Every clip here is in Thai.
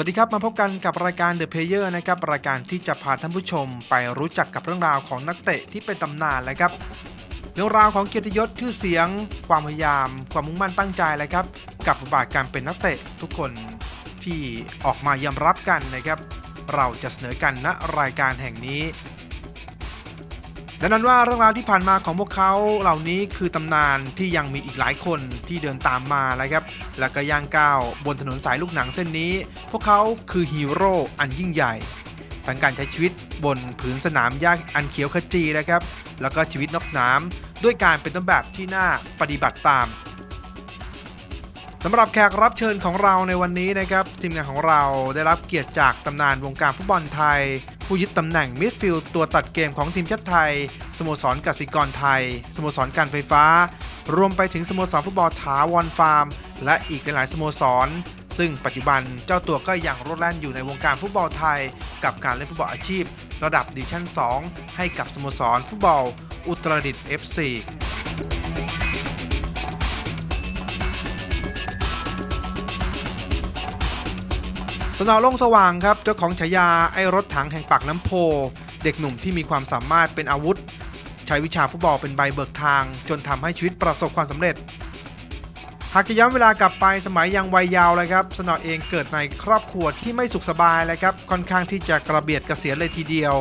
วัสดีครับ มาพบกันกับรายการ The Player นะครับ รายการที่จะพาท่านผู้ชมไปรู้จักกับเรื่องราวของนักเตะที่เป็นตำนานเลยครับ เรื่องราวของเกียรติยศชื่อเสียง ความพยายาม ความมุ่งมั่นตั้งใจเลยครับ กับบทบาทการเป็นนักเตะทุกคนที่ออกมายอมรับกันนะครับ เราจะเสนอกันณรายการแห่งนี้ ดังนั้นว่าเรื่องราวที่ผ่านมาของพวกเขาเหล่านี้คือตำนานที่ยังมีอีกหลายคนที่เดินตามมาแล้วครับ แล้วก็ย่างก้าวบนถนนสายลูกหนังเส้นนี้ พวกเขาคือฮีโร่อันยิ่งใหญ่ทั้งการใช้ชีวิตบนผืนสนามหญ้าอันเขียวขจีนะครับ แล้วก็ชีวิตนอกสนามด้วยการเป็นต้นแบบที่น่าปฏิบัติตามสำหรับแขกรับเชิญของเราในวันนี้นะครับ ทีมงานของเราได้รับเกียรติจากตำนานวงการฟุตบอลไทย ผู้ยึดตำแหน่งมิดฟิลด์ตัวตัดเกมของทีมชาติไทย สโมสรกสิกรไทย สโมสรการไฟฟ้า รวมไปถึงสโมสรฟุตบอลถาวรฟาร์ม และอีกหลายๆสโมสร ซึ่งปัจจุบันเจ้าตัวก็ยังโรดแล่นอยู่ในวงการฟุตบอลไทย กับการเล่นฟุตบอลอาชีพ ระดับดิวิชั่น 2 ให้กับสโมสรฟุตบอล อุตรดิตถ์ FC สนอลงสว่างครับเจ้าของฉายาไอ้รถถังแห่งปากน้ำโพ เด็กหนุ่มที่มีความสามารถเป็นอาวุธ ใช้วิชาฟุตบอลเป็นใบเบิกทาง จนทำให้ชีวิตประสบความสำเร็จ หากจะย้อนเวลากลับไปสมัยยังวัยยาวเลยครับ สนอเองเกิดในครอบครัวที่ไม่สุขสบายเลยครับค่อนข้างที่จะกระเบียดกระเกษียเลยทีเดียว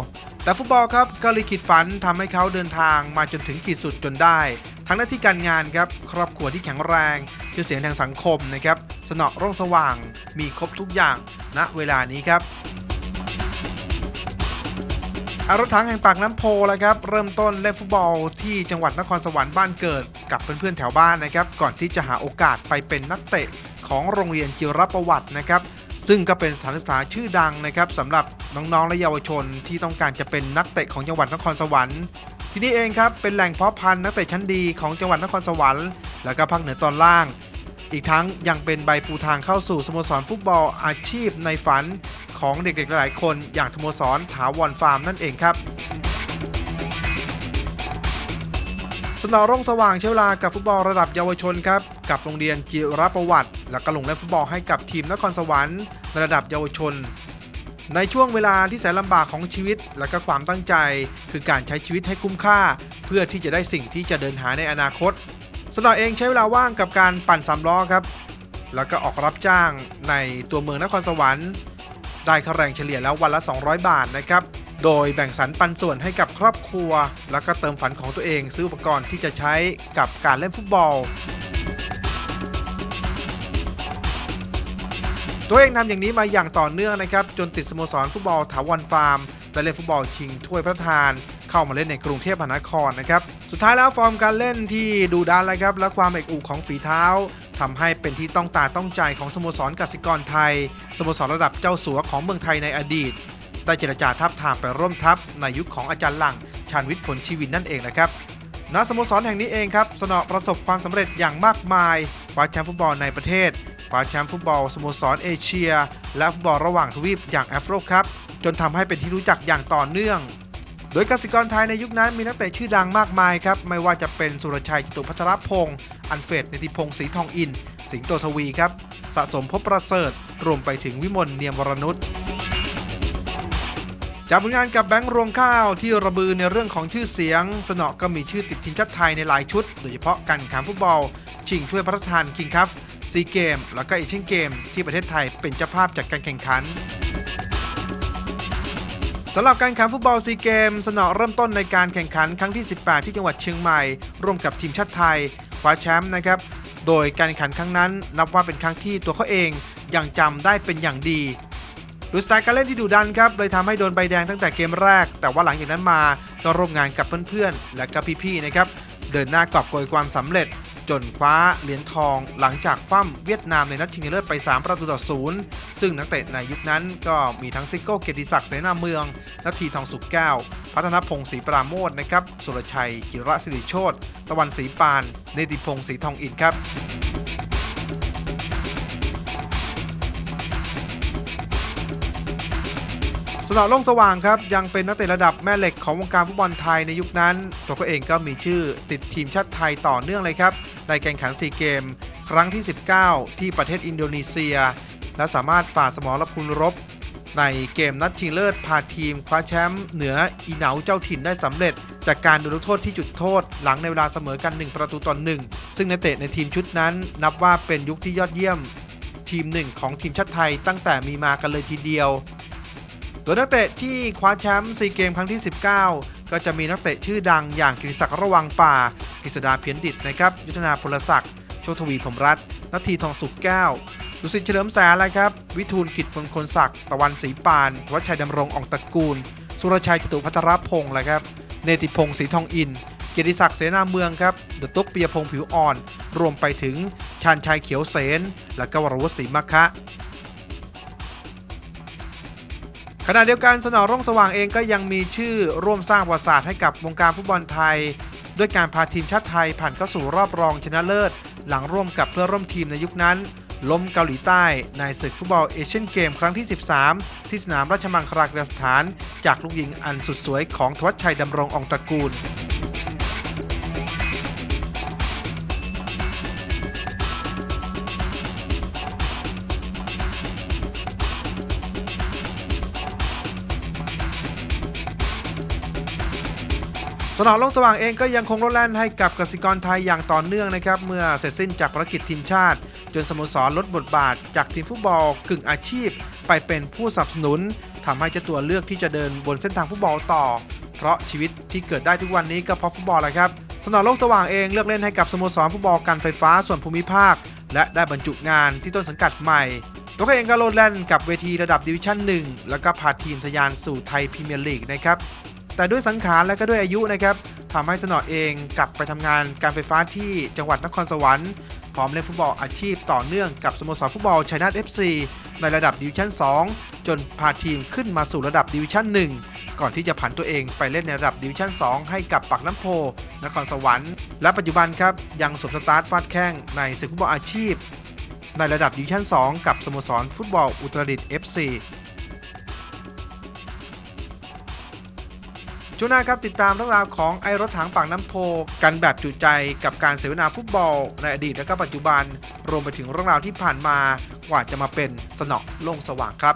แต่ฟุตบอลครับก็ลิขิตฝันทำให้เขาเดินทางมาจนถึงขีดสุดจนได้ ทั้งหน้าที่การงานครับครอบครัวที่แข็งแรง ชื่อเสียงทางสังคมนะครับ สนอร่องสว่างมีครบทุกอย่างณเวลานี้ครับอารถถังแห่งปากน้ำโพแล้วครับ เริ่มต้นเล่นฟุตบอลที่จังหวัดนครสวรรค์บ้านเกิด กับเพื่อนๆแถวบ้านนะครับ ก่อนที่จะหาโอกาสไปเป็นนักเตะของโรงเรียนจิรประวัตินะครับ ซึ่งก็เป็นสถานศึกษาชื่อดังนะครับสำหรับน้องๆและเยาวชนที่ต้องการจะเป็นนักเตะของจังหวัดนครสวรรค์ที่นี่เองครับเป็นแหล่งเพาะพันธุ์นักเตะชั้นดีของจังหวัดนครสวรรค์ และก็ภาคเหนือตอนล่าง อีกทั้งยังเป็นใบปูทางเข้าสู่สโมสรฟุตบอลอาชีพในฝันของเด็กๆหลายคน อย่างสโมสรถาวรฟาร์มนั่นเองครับสนอร่งสว่างใช้เวลากับฟุตบอลระดับเยาวชนครับกับโรงเรียนจิรประวัติ แล้วก็ลงเล่นฟุตบอลให้กับทีมนครสวรรค์ในระดับเยาวชน ในช่วงเวลาที่แสนลำบากของชีวิต และก็ความตั้งใจ คือการใช้ชีวิตให้คุ้มค่า เพื่อที่จะได้สิ่งที่จะเดินหาในอนาคต สนอเองใช้เวลาว่างกับการปั่นสามล้อครับ แล้วก็ออกรับจ้างในตัวเมืองนครสวรรค์ได้ค่าแรงเฉลี่ยแล้ววันละ 200 บาทนะครับ โดยแบ่งสรรปันส่วนให้กับครอบครัว แล้วก็เติมฝันของตัวเอง ซื้ออุปกรณ์ที่จะใช้กับการเล่นฟุตบอล ตัวเองทำอย่างนี้มาอย่างต่อเนื่องนะครับ จนติดสโมสรฟุตบอลถาวรฟาร์ม และเล่นฟุตบอลชิงถ้วยพระทาน เข้ามาเล่นในกรุงเทพมหานครนะครับ สุดท้ายแล้วฟอร์มการเล่นที่ดูดันเลยครับ และความเอกอุของฝีเท้าทำให้เป็นที่ต้องตาต้องใจของสโมสรกสิกรไทย สโมสรระดับเจ้าสัวของเมืองไทยในอดีตได้เจรจาทับทามไปร่วมทัพในยุคของอาจารย์หลังชาญวิทย์ผลชีวินนั่นเองนะครับณสโมสรแห่งนี้เองครับสนอประสบความสำเร็จอย่างมากมาย ว้าแชมป์ฟุตบอลในประเทศคว้าแชมป์ฟุตบอลสโมสรเอเชีย และฟุตบอลระหว่างทวีปอย่างแอฟโรครับจนทำให้เป็นที่รู้จักอย่างต่อเนื่อง โดยกสิกรไทยในยุคนั้นมีนักเตะชื่อดังมากมายครับไม่ว่าจะเป็นสุรชัยจตุพัทรพงศ์อันเฟดนิติพงศ์ศรีทองอิน สิงโตทวีครับสะสมพบประเสริฐรวมไปถึงวิมลเนียมวรนุชจากผลงานกับแบงค์รวงข้าวที่ระบือในเรื่องของชื่อเสียง สนอก็มีชื่อติดทีมชาติไทยในหลายชุด โดยเฉพาะการแข่งฟุตบอล ชิงถ้วยพระราชทานคิงคัพซีเกม แล้วก็เอเชียนเกม ที่ประเทศไทยเป็นเจ้าภาพจัดการแข่งขันสำหรับการแข่งฟุตบอลซีเกมสนอเริ่มต้นในการแข่งขันครั้งที่ 18 ที่จังหวัดเชียงใหม่ ร่วมกับทีมชาติไทยคว้าแชมป์นะครับ โดยการแข่งขันครั้งนั้น นับว่าเป็นครั้งที่ตัวเขาเองยังจำได้เป็นอย่างดีดูสไตล์การเล่นที่ดุดันครับเลยทำให้โดนใบแดงตั้งแต่เกมแรก แต่ว่าหลังจากนั้นมาก็ร่วมงานกับเพื่อนๆ และก็พี่ๆนะครับเดินหน้ากอบโกยความสำเร็จ จนคว้าเหรียญทองหลังจากคว่ำเวียดนามในนัดชิงชนะเลิศไป 3 ประตูต่อศูนย์ซึ่งนักเตะในยุคนั้นก็มีทั้งซิโก้เกียรติศักดิ์เสนาเมืองนาทีทองสุกแก้ว พัฒนพงศ์ศรีปราโมทนะครับสุรชัยกิระสิริโชตตะวันศรีปานเนติพงศ์ศรีทองอินครับสนอล่งสว่างครับยังเป็นนักเตะระดับแม่เหล็กของวงการฟุตบอลไทยในยุคนั้น ตัวเขาเองก็มีชื่อติดทีมชาติไทยต่อเนื่องเลยครับ ในแข่งขันซีเกม ครั้งที่ 19 ที่ประเทศอินโดนีเซีย และสามารถฝ่าสมรภูมิรบ ในเกมนัดชิงเลิศพาทีม คว้าแชมป์เหนืออีเหนาเจ้าถิ่นได้สำเร็จ จากการโดนลูกโทษที่จุดโทษ หลังในเวลาเสมอกัน 1 ประตูต่อหนึ่งซึ่งนักเตะในทีมชุดนั้น นับว่าเป็นยุคที่ยอดเยี่ยม ทีมหนึ่งของทีมชาติไทยตั้งแต่มีมากันเลยทีเดียวโดยนักเตะที่คว้าแชมป์ซีเกมครั้งที่ 19 ก็จะมีนักเตะชื่อดังอย่างกฤษศักดิ์ระวังป่า กฤษดาเพียรดิตนะครับ ยุทธนาพลศักดิ์โชคทวีผมรัตน์นัททีทองสุกแก้วดุสิตเฉลิมแสนแล้วครับ วิทูลกิจมงคลศักดิ์ตะวันศรีปานวัชชัยดำรงอองตระกูล สุรชัยจตุพัทรพงศ์แล้วครับ เนติพงศ์ศรีทองอิน เกียรติศักดิ์เสนาเมืองครับ เดอะตุ๊กปียพงศ์ผิวอ่อน รวมไปถึงชาญชัยเขียวเสน และก็วรวุฒิศรีมะคะขณะเดียวกันสนอร่องสว่างเองก็ยังมีชื่อร่วมสร้างประวัติศาสตร์ให้กับวงการฟุตบอลไทย ด้วยการพาทีมชาติไทยผ่านเข้าสู่รอบรองชนะเลิศ หลังร่วมกับเพื่อนร่วมทีมในยุคนั้น ล้มเกาหลีใต้ในศึกฟุตบอลเอเชียนเกมครั้งที่ 13 ที่สนามราชมังคลากีฬาสถาน จากลูกยิงอันสุดสวยของทวัชชัยดำรงอองตระกูล สนามโลกสว่างเองก็ยังคงลดแล่นให้กับกสิกรไทยอย่างต่อเนื่องนะครับ เมื่อเสร็จสิ้นจากภารกิจทีมชาติ จนสโมสรลดบทบาท จากทีมฟุตบอลกึ่งอาชีพ ไปเป็นผู้สนับสนุนทำให้เจ้าตัวเลือกที่จะเดินบนเส้นทางฟุตบอลต่อ เพราะชีวิตที่เกิดได้ทุกวันนี้ก็เพราะฟุตบอลแหละครับสนามโลกสว่างเองเลือกเล่นให้กับสโมสรฟุตบอลการไฟฟ้าส่วนภูมิภาค และได้บรรจุงานที่ต้นสังกัดใหม่ตัวเขาเองก็โลดแล่นกับเวทีระดับดิวิชั่น 1 แล้วก็พาทีมทะยานสู่ไทยพรีเมียร์ลีกนะครับ แต่ด้วยสังขารและก็ด้วยอายุนะครับทำให้สนอเองกลับไปทำงานการไฟฟ้าที่จังหวัดนครสวรรค์พร้อมเล่นฟุตบอลอาชีพต่อเนื่องกับสโมสรฟุตบอลชัยนาท FC ในระดับดิวิชั่น 2 จนพาทีมขึ้นมาสู่ระดับดิวิชั่น 1 ก่อนที่จะผันตัวเองไปเล่นในระดับดิวิชั่น 2 ให้กับปักน้ำโพ นครสวรรค์ และปัจจุบันครับ ยังสวมสตาร์ทฟาดแข้งในศึกฟุตบอลอาชีพ ในระดับดิวิชั่น 2 กับสโมสรฟุตบอลอุตรดิตถ์ FC ช่วงหน้าครับติดตามเรื่องราวของไอรถถังปากน้ำโพ กันแบบจุใจกับการเสวนาฟุตบอล ในอดีตและก็ปัจจุบัน รวมไปถึงเรื่องราวที่ผ่านมากว่าจะมาเป็นสนอโล่งสว่างครับ